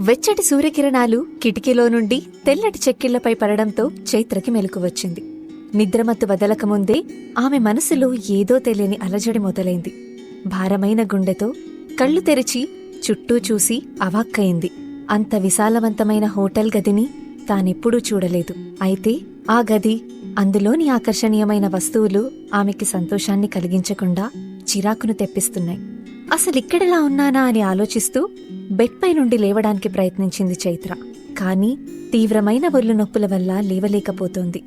వెచ్చటి సూర్యకిరణాలు కిటికీలో నుండి తెల్లటి చెక్కిళ్ళపై పడడంతో చైత్రకి మెలకు వచ్చింది. నిద్రమత్తు వదలకముందే ఆమె మనసులో ఏదో తెలియని అలజడి మొదలైంది. భారమైన గుండెతో కళ్ళు తెరిచి చుట్టూ చూసి అవాక్కయింది అంత విశాలవంతమైన హోటల్ గదిని తానెప్పుడూ చూడలేదు. అయితే ఆ గది అందులోని ఆకర్షణీయమైన వస్తువులు ఆమెకి సంతోషాన్ని కలిగించకుండా చిరాకును తెప్పిస్తున్నాయి. అసలిక్కడెలా ఉన్నానా అని ఆలోచిస్తూ బెడ్పై నుండి లేవడానికి ప్రయత్నించింది చైత్ర. కానీ తీవ్రమైన ఒళ్ళు నొప్పుల వల్ల లేవలేకపోతోంది.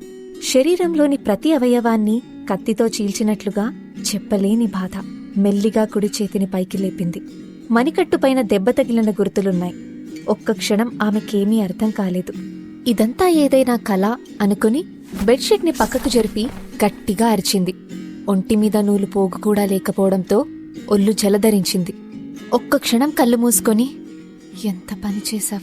శరీరంలోని ప్రతి అవయవాన్ని కత్తితో చీల్చినట్లుగా చెప్పలేని బాధ మెల్లిగా కుడి చేతిని పైకి లేపింది. మణికట్టుపైన దెబ్బ తగిలిన గుర్తులున్నాయి. ఒక్క క్షణం ఆమెకేమీ అర్థం కాలేదు. ఇదంతా ఏదైనా కళ అనుకుని బెడ్షీట్ని పక్కకు జరిపి గట్టిగా అరిచింది. ఒంటిమీద నూలు పోగు కూడా లేకపోవడంతో ఒళ్ళు జలధరించింది. ఒక్క క్షణం కళ్ళు మూసుకొని ఎంత పని చేశావు?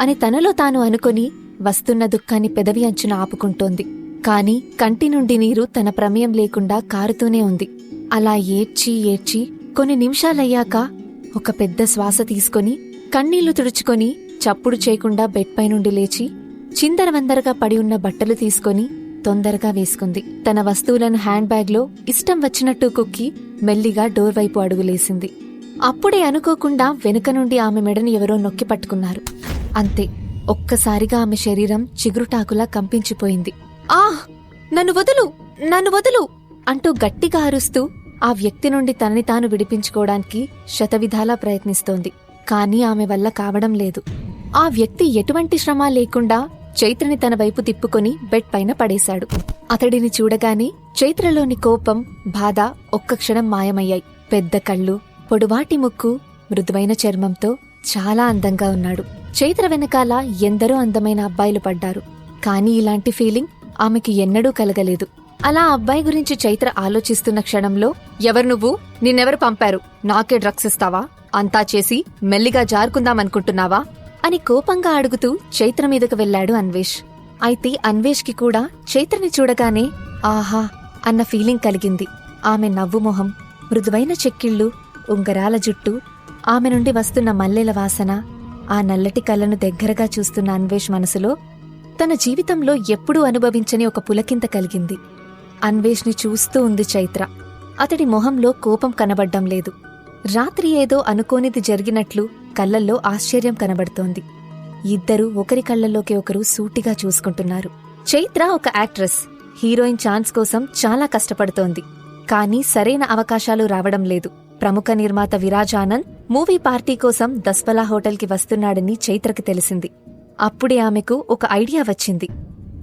అని తనలో తాను అనుకొని వస్తున్న దుఃఖాన్ని పెదవి అంచున ఆపుకుంటోంది. కాని కంటి నుండి నీరు తన ప్రమేయం లేకుండా కారుతూనే ఉంది. అలా ఏడ్చి ఏడ్చి కొన్ని నిమిషాలయ్యాక ఒక పెద్ద శ్వాస తీసుకొని కన్నీళ్ళు తుడుచుకొని చప్పుడు చేయకుండా బెడ్పై నుండి లేచి చిందరవందరగా పడి ఉన్న బట్టలు తీసుకొని తొందరగా వేసుకుంది. తన వస్తువులను హ్యాండ్ బ్యాగ్లో ఇష్టం వచ్చినట్టు కుక్కి మెల్లిగా డోర్ వైపు అడుగులేసింది. అప్పుడే అనుకోకుండా వెనుక నుండి ఆమె మెడని ఎవరో నొక్కి పట్టుకున్నారు. అంతే ఒక్కసారిగా ఆమె శరీరం చిగురుటాకులా కంపించిపోయింది. ఆ నన్ను వదులు నన్ను వదులు! అంటూ గట్టిగా అరుస్తూ ఆ వ్యక్తి నుండి తనని తాను విడిపించుకోవడానికి శతవిధాలా ప్రయత్నిస్తోంది. కానీ ఆమె వల్ల కావడం లేదు. ఆ వ్యక్తి ఎటువంటి శ్రమ లేకుండా చైత్రని తన వైపు తిప్పుకొని బెడ్ పైన పడేశాడు. అతడిని చూడగానే చైత్రలోని కోపం బాధ ఒక్క క్షణం మాయమయ్యాయి. పెద్ద కళ్ళు పొడువాటి ముక్కు మృదువైన చర్మంతో చాలా అందంగా ఉన్నాడు. చైత్ర వెనకాల ఎందరో అందమైన అబ్బాయిలు పడ్డారు. కానీ ఇలాంటి ఫీలింగ్ ఆమెకి ఎన్నడూ కలగలేదు. అలా అబ్బాయి గురించి చైత్ర ఆలోచిస్తున్న క్షణంలో ఎవరు నువ్వు? నిన్నెవరు పంపారు? నాకే డ్రగ్స్ ఇస్తావా? అంతా చేసి మెల్లిగా జారుకుందామనుకుంటున్నావా అని కోపంగా అడుగుతూ చైత్ర మీదకు వెళ్ళాడు అన్వేష్. అయితే అన్వేష్కి కూడా చైత్రని చూడగానే ఆహా అన్న ఫీలింగ్ కలిగింది. ఆమె నవ్వు మొహం మృదువైన చెక్కిళ్ళు ఉంగరాల జుట్టు ఆమె నుండి వస్తున్న మల్లెల వాసన ఆ నల్లటి కళ్ళను దగ్గరగా చూస్తున్న అన్వేష్ మనసులో తన జీవితంలో ఎప్పుడూ అనుభవించని ఒక పులకింత కలిగింది. అన్వేష్ని చూస్తూ ఉంది చైత్ర. అతడి మొహంలో కోపం కనబడ్డం లేదు. రాత్రి ఏదో అనుకోనిది జరిగినట్లు కళ్ళల్లో ఆశ్చర్యం కనబడుతోంది. ఇద్దరూ ఒకరి కళ్ళల్లోకి ఒకరు సూటిగా చూసుకుంటున్నారు. చైత్ర ఒక యాక్ట్రెస్. హీరోయిన్ ఛాన్స్ కోసం చాలా కష్టపడుతోంది. కానీ సరైన అవకాశాలు రావడం లేదు. ప్రముఖ నిర్మాత విరాజ్ ఆనంద్ మూవీ పార్టీ కోసం దస్పలా హోటల్కి వస్తున్నాడని చైత్రకి తెలిసింది. అప్పుడే ఆమెకు ఒక ఐడియా వచ్చింది.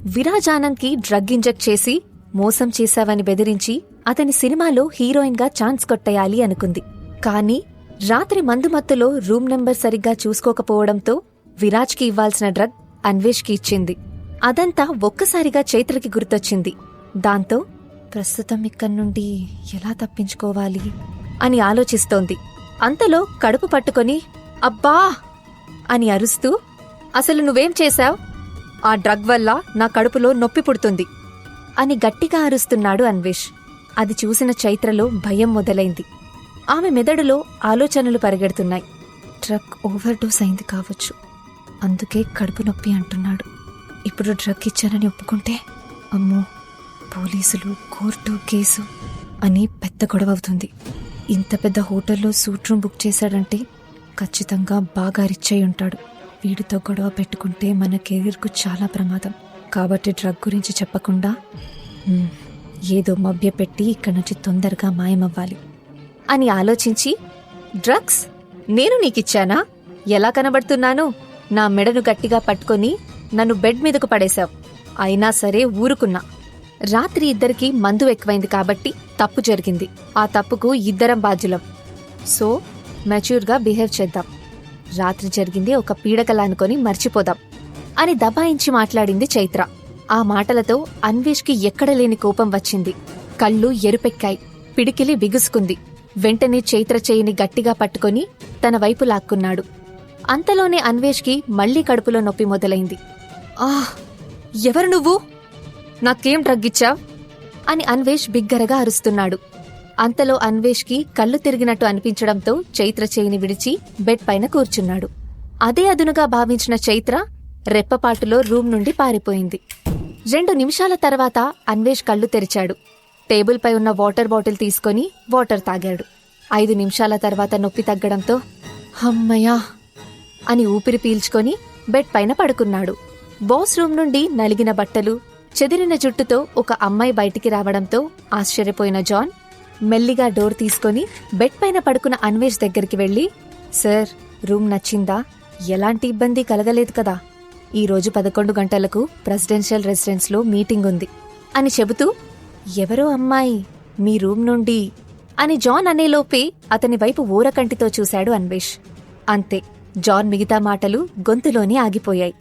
విరాజ్ ఆనంద్కి డ్రగ్ ఇంజెక్ట్ చేసి మోసం చేశావని బెదిరించి అతని సినిమాలో హీరోయిన్గా ఛాన్స్ కొట్టేయాలి అనుకుంది. కానీ రాత్రి మందుమత్తులో రూమ్ నెంబర్ సరిగ్గా చూసుకోకపోవడంతో విరాజ్కి ఇవ్వాల్సిన డ్రగ్ అన్వేష్కి ఇచ్చింది. అదంతా ఒక్కసారిగా చైత్రకి గుర్తొచ్చింది. దాంతో ప్రస్తుతం ఇక్కడి నుండి ఎలా తప్పించుకోవాలి? అని ఆలోచిస్తోంది. అంతలో కడుపు పట్టుకొని అబ్బా! అని అరుస్తూ అసలు నువ్వేం చేశావ్? ఆ డ్రగ్ వల్ల నా కడుపులో నొప్పి పుడుతుంది అని గట్టిగా అరుస్తున్నాడు అన్వేష్. అది చూసిన చైత్రలో భయం మొదలైంది. ఆమె మెదడులో ఆలోచనలు పరిగెడుతున్నాయి. డ్రగ్ ఓవర్ డోస్ అయింది కావచ్చు. అందుకే కడుపు నొప్పి అంటున్నాడు. ఇప్పుడు డ్రగ్ ఇచ్చానని ఒప్పుకుంటే అమ్మో పోలీసులు కోర్టు కేసు అని పెద్ద గొడవ అవుతుంది ఇంత పెద్ద హోటల్లో సూట్ రూమ్ బుక్ చేశాడంటే ఖచ్చితంగా బాగా రిచ్ అయి ఉంటాడు. వీడితో గొడవ పెట్టుకుంటే మన కెరీర్కు చాలా ప్రమాదం. కాబట్టి డ్రగ్ గురించి చెప్పకుండా "మ్మ్, ఏదో మభ్యపెట్టి ఇక్కడి నుంచి తొందరగా మాయమవ్వాలి అని ఆలోచించి డ్రగ్స్? నేను నీకిచ్చానా? ఎలా కనబడుతున్నాను? నా మెడను గట్టిగా పట్టుకొని నన్ను బెడ్ మీదకు పడేశావు. అయినా సరే ఊరుకున్నా. రాత్రి ఇద్దరికి మందు ఎక్కువైంది కాబట్టి తప్పు జరిగింది. ఆ తప్పుకు ఇద్దరం బాధ్యులం. సో మెచ్యూర్గా బిహేవ్ చేద్దాం. రాత్రి జరిగింది ఒక పీడకల అనుకొని మర్చిపోదాం అని దబాయించి మాట్లాడింది చైత్ర. ఆ మాటలతో అన్వేష్కి ఎక్కడ లేని కోపం వచ్చింది. కళ్ళు ఎరుపెక్కాయి. పిడికిలి బిగుసుకుంది. వెంటనే చైత్ర చేయిని గట్టిగా పట్టుకొని తన వైపు లాక్కున్నాడు. అంతలోనే అన్వేష్కి మళ్ళీ కడుపులో నొప్పి మొదలైంది. ఆహ్! ఎవరు నువ్వు? నాకేం డ్రగ్ ఇచ్చావ్ అని అన్వేష్ బిగ్గరగా అరుస్తున్నాడు. అంతలో అన్వేష్కి కళ్ళు తిరిగినట్టు అనిపించడంతో చైత్ర చేయిని విడిచి బెడ్ పైన కూర్చున్నాడు. అదే అదునుగా భావించిన చైత్ర రెప్పపాటులో రూమ్ నుండి పారిపోయింది. రెండు నిమిషాల తర్వాత అన్వేష్ కళ్ళు తెరిచాడు. టేబుల్పై ఉన్న వాటర్ బాటిల్ తీసుకొని వాటర్ తాగాడు. ఐదు నిమిషాల తర్వాత నొప్పి తగ్గడంతో హమ్మయ్యా అని ఊపిరి పీల్చుకొని బెడ్ పైన పడుకున్నాడు. బాస్ రూమ్ నుండి నలిగిన బట్టలు చెదిరిన జుట్టుతో ఒక అమ్మాయి బయటికి రావడంతో ఆశ్చర్యపోయిన జాన్ మెల్లిగా డోర్ తీసుకొని బెడ్ పైన పడుకున్న అన్వేష్ దగ్గరికి వెళ్ళి సార్ రూమ్ నచ్చిందా? ఎలాంటి ఇబ్బంది కలగలేదు కదా. ఈ రోజు పదకొండు గంటలకు ప్రెసిడెన్షియల్ రెసిడెన్స్లో మీటింగ్ ఉంది అని చెబుతూ ఎవరో అమ్మాయి మీ రూమ్ నుండి అని జాన్ అనేలోపే అతని వైపు ఊరకంటితో చూశాడు అన్వేష్. అంతే జాన్ మిగతా మాటలు గొంతులోనే ఆగిపోయాయి.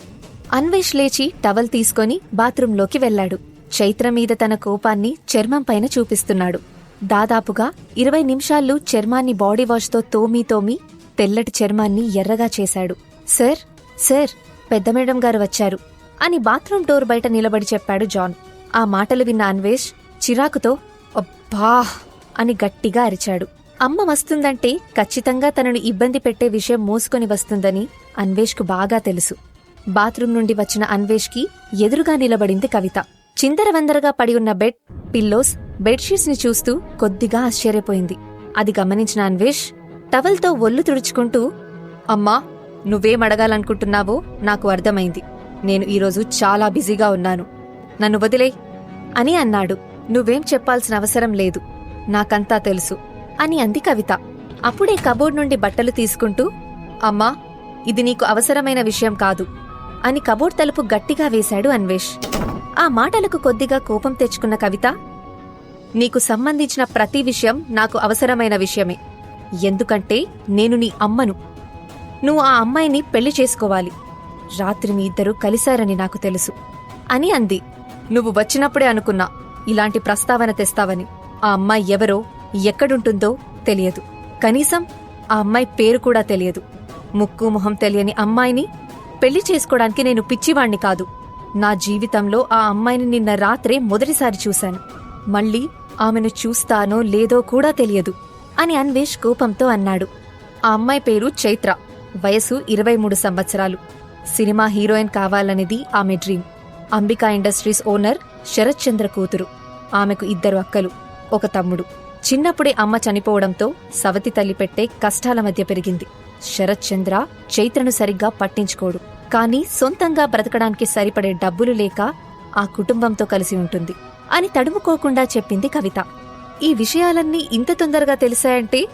అన్వేష్ లేచి టవల్ తీసుకొని బాత్రూంలోకి వెళ్ళాడు చైత్ర మీద తన కోపాన్ని చర్మం పైన చూపిస్తున్నాడు. దాదాపుగా ఇరవై నిమిషాల్లో చర్మాన్ని బాడీ వాష్తో తోమి తోమి తెల్లటి చర్మాన్ని ఎర్రగా చేశాడు. సార్ సార్ పెద్ద మేడం గారు వచ్చారు అని బాత్రూం డోర్ బయట నిలబడి చెప్పాడు జాన్. ఆ మాటలు విన్న అన్వేష్ చిరాకుతో అబ్బా అని గట్టిగా అరిచాడు. అమ్మ వస్తుందంటే ఖచ్చితంగా తనను ఇబ్బంది పెట్టే విషయం మోసుకొని వస్తుందని అన్వేష్కు బాగా తెలుసు. బాత్రూం నుండి వచ్చిన అన్వేష్కి ఎదురుగా నిలబడింది కవిత. చిందరవందరగా పడి ఉన్న బెడ్ పిల్లోస్ బెడ్షీట్స్ని చూస్తూ కొద్దిగా ఆశ్చర్యపోయింది. అది గమనించిన అన్వేష్ టవల్తో ఒళ్ళు తుడుచుకుంటూ అమ్మా నువ్వేం అడగాలనుకుంటున్నావో నాకు అర్థమైంది. నేను ఈరోజు చాలా బిజీగా ఉన్నాను. నన్ను వదిలే అని అన్నాడు. నువ్వేం చెప్పాల్సిన అవసరం లేదు. నాకంతా తెలుసు అని అంది కవిత. అప్పుడే కబోర్డ్ నుండి బట్టలు తీసుకుంటూ అమ్మా ఇది నీకు అవసరమైన విషయం కాదు. అని కబోర్డ్ తలుపు గట్టిగా వేశాడు అన్వేష్. ఆ మాటలకు కొద్దిగా కోపం తెచ్చుకున్న కవిత నీకు సంబంధించిన ప్రతి విషయం నాకు అవసరమైన విషయమే. ఎందుకంటే నేను నీ అమ్మను. నువ్వు ఆ అమ్మాయిని పెళ్ళి చేసుకోవాలి. రాత్రి మీ ఇద్దరూ కలిశారని నాకు తెలుసు. అని అంది. నువ్వు వచ్చినప్పుడే అనుకున్నా ఇలాంటి ప్రస్తావన తెస్తావని. ఆ అమ్మాయి ఎవరో ఎక్కడుంటుందో తెలియదు. కనీసం ఆ అమ్మాయి పేరు కూడా తెలియదు. ముక్కు మొహం తెలియని అమ్మాయిని పెళ్ళి చేసుకోవడానికి నేను పిచ్చివాణ్ణి కాదు. నా జీవితంలో ఆ అమ్మాయిని నిన్న రాత్రే మొదటిసారి చూశాను. మళ్ళీ ఆమెను చూస్తానో లేదో కూడా తెలియదు అని అన్వేష్ కోపంతో అన్నాడు. ఆ అమ్మాయి పేరు చైత్ర. వయసు ఇరవై మూడు సంవత్సరాలు. సినిమా హీరోయిన్ కావాలనేది ఆమె dream. Ambika industries owner Sarath Chandra కూతురు. ఆమెకు ఇద్దరు అక్కలు ఒక తమ్ముడు. చిన్నప్పుడే అమ్మ చనిపోవడంతో సవతి తల్లి పెట్టే కష్టాల మధ్య పెరిగింది. శరత్చంద్ర చైత్రను సరిగ్గా పట్టించుకోడు. కానీ సొంతంగా బ్రతకడానికి సరిపడే డబ్బులు లేక ఆ కుటుంబంతో కలిసి ఉంటుంది. అని తడుముకోకుండా చెప్పింది కవిత. ఈ విషయాలన్నీ ఇంత తొందరగా తెలిసాయంటే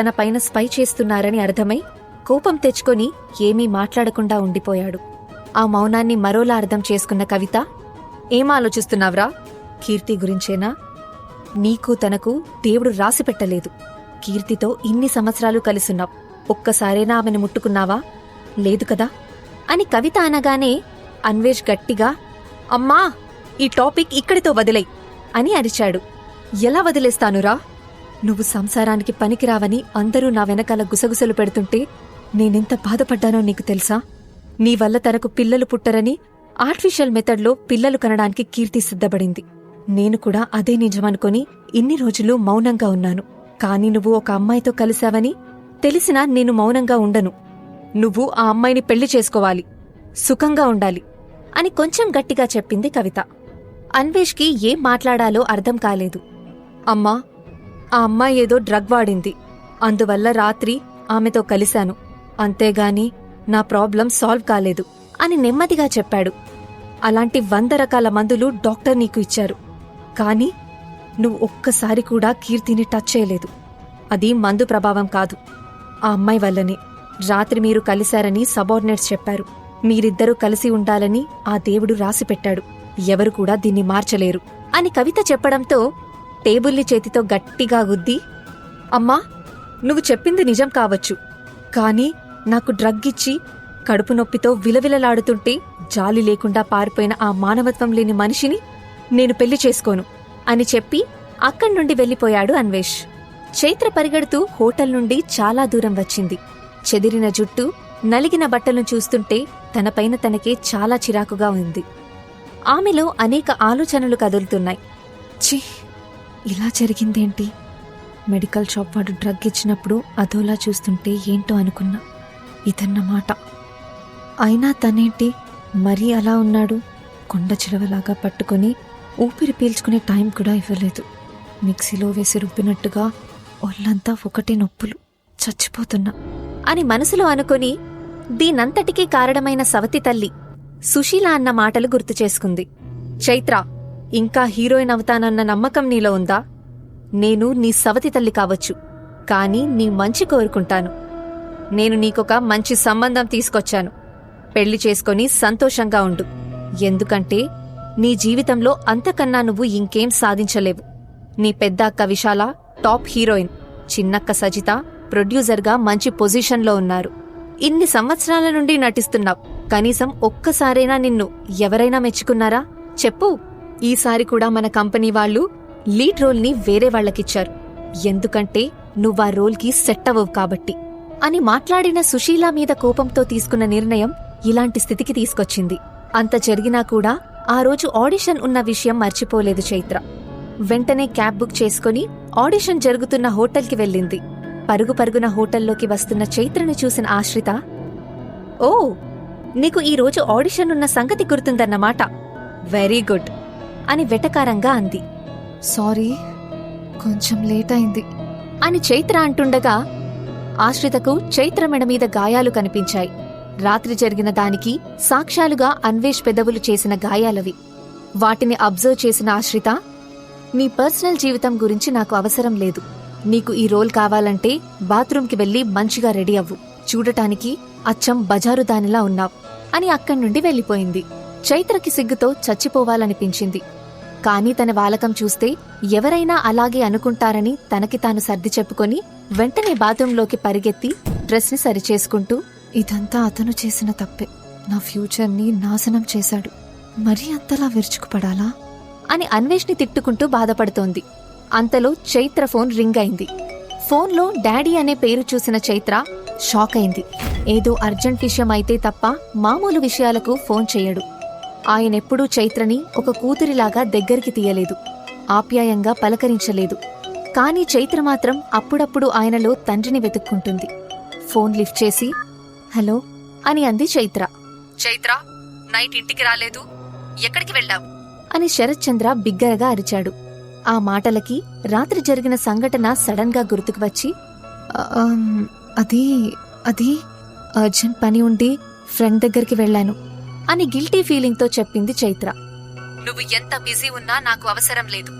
తన పైన స్పై చేస్తున్నారని అర్థమై కోపం తెచ్చుకొని ఏమీ మాట్లాడకుండా ఉండిపోయాడు. ఆ మౌనాన్ని మరోలా అర్థం చేసుకున్న కవిత ఏం ఆలోచిస్తున్నావ్రా? కీర్తి గురించేనా? నీకు తనకు దేవుడు రాసిపెట్టలేదు కీర్తితో ఇన్ని సంవత్సరాలు కలిసున్నావు. ఒక్కసారైనా ఆమెను ముట్టుకున్నావా? లేదు కదా? అని కవిత అనగానే అన్వేష్ గట్టిగా అమ్మా ఈ టాపిక్ ఇక్కడితో వదిలే అని అరిచాడు. ఎలా వదిలేస్తానురా నువ్వు సంసారానికి పనికిరావని అందరూ నా వెనకాల గుసగుసలు పెడుతుంటే నేనెంత బాధపడ్డానో నీకు తెలుసా? నీ వల్ల తనకు పిల్లలు పుట్టరని ఆర్టిఫిషియల్ మెథడ్లో పిల్లలు కనడానికి కీర్తి సిద్ధపడింది. నేను కూడా అదే నిజమనుకొని ఇన్ని రోజులు మౌనంగా ఉన్నాను. కాని నువ్వు ఒక అమ్మాయితో కలిశావని తెలిసినా నేను మౌనంగా ఉండను. నువ్వు ఆ అమ్మాయిని పెళ్ళి చేసుకోవాలి. సుఖంగా ఉండాలి. అని కొంచెం గట్టిగా చెప్పింది కవిత. అన్వేష్కి ఏం మాట్లాడాలో అర్థం కాలేదు. అమ్మా ఆ అమ్మాయి ఏదో డ్రగ్ వాడింది. అందువల్ల రాత్రి ఆమెతో కలిశాను. అంతేగాని నా ప్రాబ్లం సాల్వ్ కాలేదు అని నెమ్మదిగా చెప్పాడు. అలాంటి వంద రకాల మందులు డాక్టర్ నీకు ఇచ్చారు. కానీ నువ్వు ఒక్కసారి కూడా కీర్తిని టచ్ చేయలేదు. అది మందు ప్రభావం కాదు. ఆ అమ్మాయి వల్లనే. రాత్రి మీరు కలిశారని సబార్డినేట్స్ చెప్పారు. మీరిద్దరూ కలిసి ఉండాలని ఆ దేవుడు రాసిపెట్టాడు. ఎవరు కూడా దీన్ని మార్చలేరు. అని కవిత చెప్పడంతో టేబుల్ని చేతితో గట్టిగా గుద్ది అమ్మా నువ్వు చెప్పింది నిజం కావచ్చు. కానీ నాకు డ్రగ్ ఇచ్చి కడుపు నొప్పితో విలవిలలాడుతుంటే జాలి లేకుండా పారిపోయిన ఆ మానవత్వం లేని మనిషిని నేను పెళ్ళి చేసుకోను అని చెప్పి అక్కడి నుండి వెళ్ళిపోయాడు అన్వేష్. చైత్ర పరిగెడుతూ హోటల్ నుండి చాలా దూరం వచ్చింది. చెదిరిన జుట్టు నలిగిన బట్టలను చూస్తుంటే తనపైన తనకే చాలా చిరాకుగా ఉంది. ఆమెలో అనేక ఆలోచనలు కదులుతున్నాయి. ఛీ! ఇలా జరిగిందేంటి? మెడికల్ షాప్ వాడు డ్రగ్ ఇచ్చినప్పుడు అదోలా చూస్తుంటే ఏంటో అనుకున్నా. ఇదన్నమాట అయినా తనేంటి? మరీ అలా ఉన్నాడు? కొండ చిలవలాగా పట్టుకొని ఊపిరి పీల్చుకునే టైం కూడా ఇవ్వలేదు. మిక్సీలో వేసి రుబ్బినట్టుగా ఒళ్ళంతా ఒకటి నొప్పులు. చచ్చిపోతున్నా. అని మనసులో అనుకొని దీనంతటికీ కారణమైన సవతి తల్లి సుశీల అన్న మాటలు గుర్తు చేసుకుంది. చైత్ర ఇంకా హీరోయిన్ అవుతానన్న నమ్మకం నీలో ఉందా? నేను నీ సవతి తల్లి కావచ్చు. కానీ నీ మంచి కోరుకుంటాను. నేను నీకొక మంచి సంబంధం తీసుకొచ్చాను. పెళ్ళి చేసుకొని సంతోషంగా ఉండు. ఎందుకంటే నీ జీవితంలో అంతకన్నా నువ్వు ఇంకేం సాధించలేవు. నీ పెద్ద అక్క విశాల టాప్ హీరోయిన్. చిన్నక్క సజిత ప్రొడ్యూసర్గా మంచి పొజిషన్లో ఉన్నారు. ఇన్ని సంవత్సరాల నుండి నటిస్తున్నావు. కనీసం ఒక్కసారైనా నిన్ను ఎవరైనా మెచ్చుకున్నారా? చెప్పు. ఈసారి కూడా మన కంపెనీ వాళ్ళు లీడ్ రోల్ని వేరే వాళ్ళకిచ్చారు. ఎందుకంటే నువ్వా రోల్కి సెట్ అవ్వవు కాబట్టి. అని మాట్లాడిన సుశీల మీద కోపంతో తీసుకున్న నిర్ణయం ఇలాంటి స్థితికి తీసుకొచ్చింది. అంత జరిగినా కూడా ఆ రోజు ఆడిషన్ ఉన్న విషయం మర్చిపోలేదు చైత్ర. వెంటనే క్యాబ్ బుక్ చేసుకుని ఆడిషన్ జరుగుతున్న హోటల్కి వెళ్ళింది. పరుగు పరుగున హోటల్లోకి వస్తున్న చైత్రను చూసిన ఆశ్రిత ఓ నీకు ఈ రోజు ఆడిషన్ ఉన్న సంగతి గుర్తుందన్నమాట. వెరీ గుడ్ అని వెటకారంగా అంది. సారీ కొంచెం లేట్ అయింది అని చైత్ర అంటుండగా ఆశ్రితకు చైత్ర మెడ మీద గాయాలు కనిపించాయి. రాత్రి జరిగిన దానికి సాక్ష్యాలుగా అన్వేష్ పెదవులు చేసిన గాయాలవి. వాటిని అబ్జర్వ్ చేసిన ఆశ్రిత నీ పర్సనల్ జీవితం గురించి నాకు అవసరం లేదు. నీకు ఈ రోల్ కావాలంటే బాత్రూంకి వెళ్ళి మంచిగా రెడీ అవ్వు. చూడటానికి అచ్చం బజారు దానిలా ఉన్నావు. అని అక్కడి నుండి వెళ్ళిపోయింది. చైత్రకి సిగ్గుతో చచ్చిపోవాలనిపించింది. కానీ తన వాలకం చూస్తే ఎవరైనా అలాగే అనుకుంటారని తనకి తాను సర్ది చెప్పుకొని వెంటనే బాత్రూంలోకి పరిగెత్తి డ్రెస్ని సరిచేసుకుంటూ ఇదంతా అతను చేసిన తప్పే. నా ఫ్యూచర్ని నాశనం చేశాడు. మరీ అంతలా విరుచుకుపడాలా? అని అన్వేష్ని తిట్టుకుంటూ బాధపడుతోంది. అంతలో చైత్ర ఫోన్ రింగ్ అయింది. ఫోన్లో డాడీ అనే పేరు చూసిన చైత్ర షాక్ అయింది. ఏదో అర్జెంట్ విషయం అయితే తప్ప మామూలు విషయాలకు ఫోన్ చేయడు. ఆయనెప్పుడూ చైత్రని ఒక కూతురిలాగా దగ్గరికి తీయలేదు. ఆప్యాయంగా పలకరించలేదు. కానీ చైత్ర మాత్రం అప్పుడప్పుడు ఆయనలో తండ్రిని వెతుక్కుంటుంది. ఫోన్ లిఫ్ట్ చేసి హలో అని అంది చైత్ర. చైత్ర నైట్ ఇంటికి రాలేదు. ఎక్కడికి వెళ్ళావు? అని శరత్చంద్ర బిగ్గరగా అరిచాడు. ఆ మాటలకి రాత్రి జరిగిన సంఘటన సడన్గా గుర్తుకు వచ్చి అది అది అర్జెంట్ పని ఉండి ఫ్రెండ్ దగ్గరికి వెళ్ళాను అని గిల్టీ ఫీలింగ్తో చెప్పింది చైత్ర. నువ్వు ఎంత బిజీ ఉన్నా నాకు అవసరం లేదు.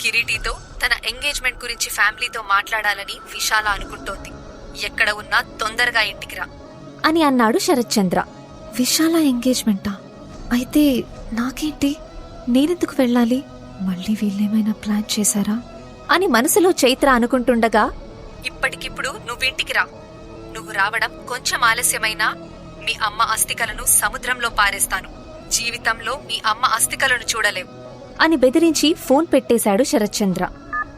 కిరీటితో తన ఎంగేజ్మెంట్ గురించి ఫ్యామిలీతో మాట్లాడాలని విశాల అనుకుంటోంది. ఎక్కడ ఉన్నా తొందరగా ఇంటికి రా అని అన్నాడు శరత్చంద్ర. విశాల ఎంగేజ్మెంటా? అయితే నాకేంటి? నేనెందుకు వెళ్ళాలి? మళ్ళీ వీళ్ళేమైనా ప్లాన్ చేశారా? అని మనసులో చైత్ర అనుకుంటుండగా ఇప్పటికిప్పుడు నువ్వింటికి రా. నువ్వు రావడం కొంచెం ఆలస్యమైనా మీ అమ్మ అస్థికలను సముద్రంలో పారేస్తాను. జీవితంలో మీ అమ్మ అస్థికలను చూడలేవు. అని బెదిరించి ఫోన్ పెట్టేశాడు శరత్చంద్ర.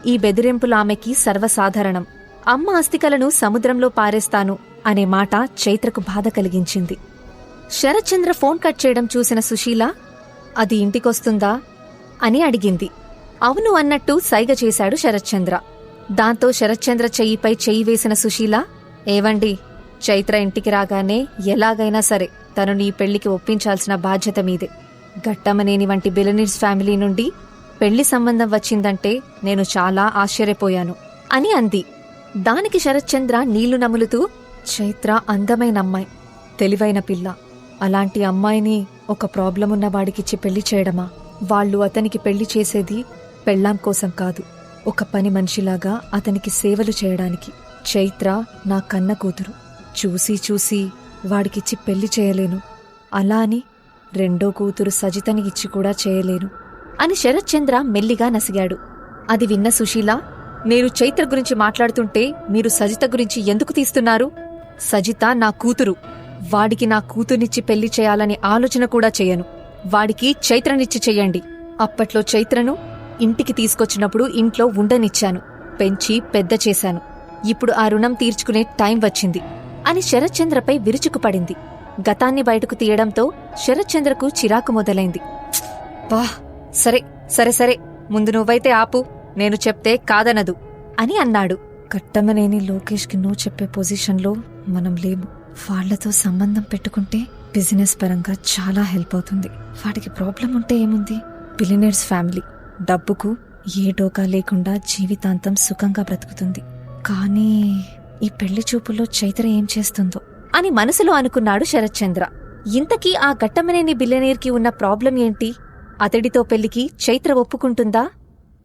ఈ బెదిరింపులు ఆమెకి సర్వసాధారణం. అమ్మ అస్థికలను సముద్రంలో పారేస్తాను అనే మాట చైత్రకు బాధ కలిగించింది. శరత్చంద్ర ఫోన్ కట్ చేయడం చూసిన సుశీల అది ఇంటికొస్తుందా? అని అడిగింది. అవును అన్నట్టు సైగ చేశాడు శరత్చంద్ర. దాంతో శరత్చంద్ర చెయ్యిపై చెయ్యి వేసిన సుశీల ఏవండి చైత్ర ఇంటికి రాగానే ఎలాగైనా సరే తను నీ పెళ్ళికి ఒప్పించాల్సిన బాధ్యత మీదే. గట్టమనేని వంటి బిలనీర్స్ ఫ్యామిలీ నుండి పెళ్ళి సంబంధం వచ్చిందంటే నేను చాలా ఆశ్చర్యపోయాను అని అంది. దానికి శరత్చంద్ర నీళ్ళు నములుతూ చైత్ర అందమైన అమ్మాయి తెలివైన పిల్ల. అలాంటి అమ్మాయిని ఒక ప్రాబ్లం ఉన్న వాడికిచ్చి పెళ్ళి చేయడమా? వాళ్ళు అతనికి పెళ్ళి చేసేది పెళ్ళాం కోసం కాదు. ఒక పని మనిషిలాగా అతనికి సేవలు చేయడానికి. చైత్ర నా కన్న కూతురు. చూసి చూసి వాడికిచ్చి పెళ్ళి చేయలేను. అలా అని రెండో కూతురు సజితని ఇచ్చి కూడా చేయలేను. అని శరత్చంద్ర మెల్లిగా నసిగాడు. అది విన్న సుశీల నేను చైత్ర గురించి మాట్లాడుతుంటే మీరు సజిత గురించి ఎందుకు తీస్తున్నారు? సజిత నా కూతురు. వాడికి నా కూతుర్నిచ్చి పెళ్ళి చేయాలనే ఆలోచన కూడా చేయను. వాడికి చైత్రనిచ్చి చెయ్యండి అప్పట్లో చైత్రను ఇంటికి తీసుకొచ్చినప్పుడు ఇంట్లో ఉండనిచ్చాను. పెంచి పెద్ద చేశాను. ఇప్పుడు ఆ రుణం తీర్చుకునే టైం వచ్చింది. అని శరత్చంద్రపై విరుచుకుపడింది. గతాన్ని బయటకు తీయడంతో శరత్చంద్రకు చిరాకు మొదలైంది. బా సరే సరే సరే. ముందు నువ్వైతే ఆపు. నేను చెప్తే కాదనదు. అని అన్నాడు. కట్టమనేని లోకేష్కి నో చెప్పే పొజిషన్లో మనం లేము. వాళ్ళతో సంబంధం పెట్టుకుంటే బిజినెస్ పరంగా చాలా హెల్ప్ అవుతుంది. వాడికి ప్రాబ్లం ఉంటే ఏముంది? Billionaires family. డబ్బుకు ఏ డోకా లేకుండా జీవితాంతం సుఖంగా బ్రతుకుతుంది. కానీ ఈ పెళ్ళి చూపులో చైత్ర ఏం చేస్తుందో అని మనసులో అనుకున్నాడు శరత్చంద్ర. ఇంతకీ ఆ గట్టమనేని బిలియనీర్కి ఉన్న ప్రాబ్లం ఏంటి? అతడితో పెళ్ళికి చైత్ర ఒప్పుకుంటుందా?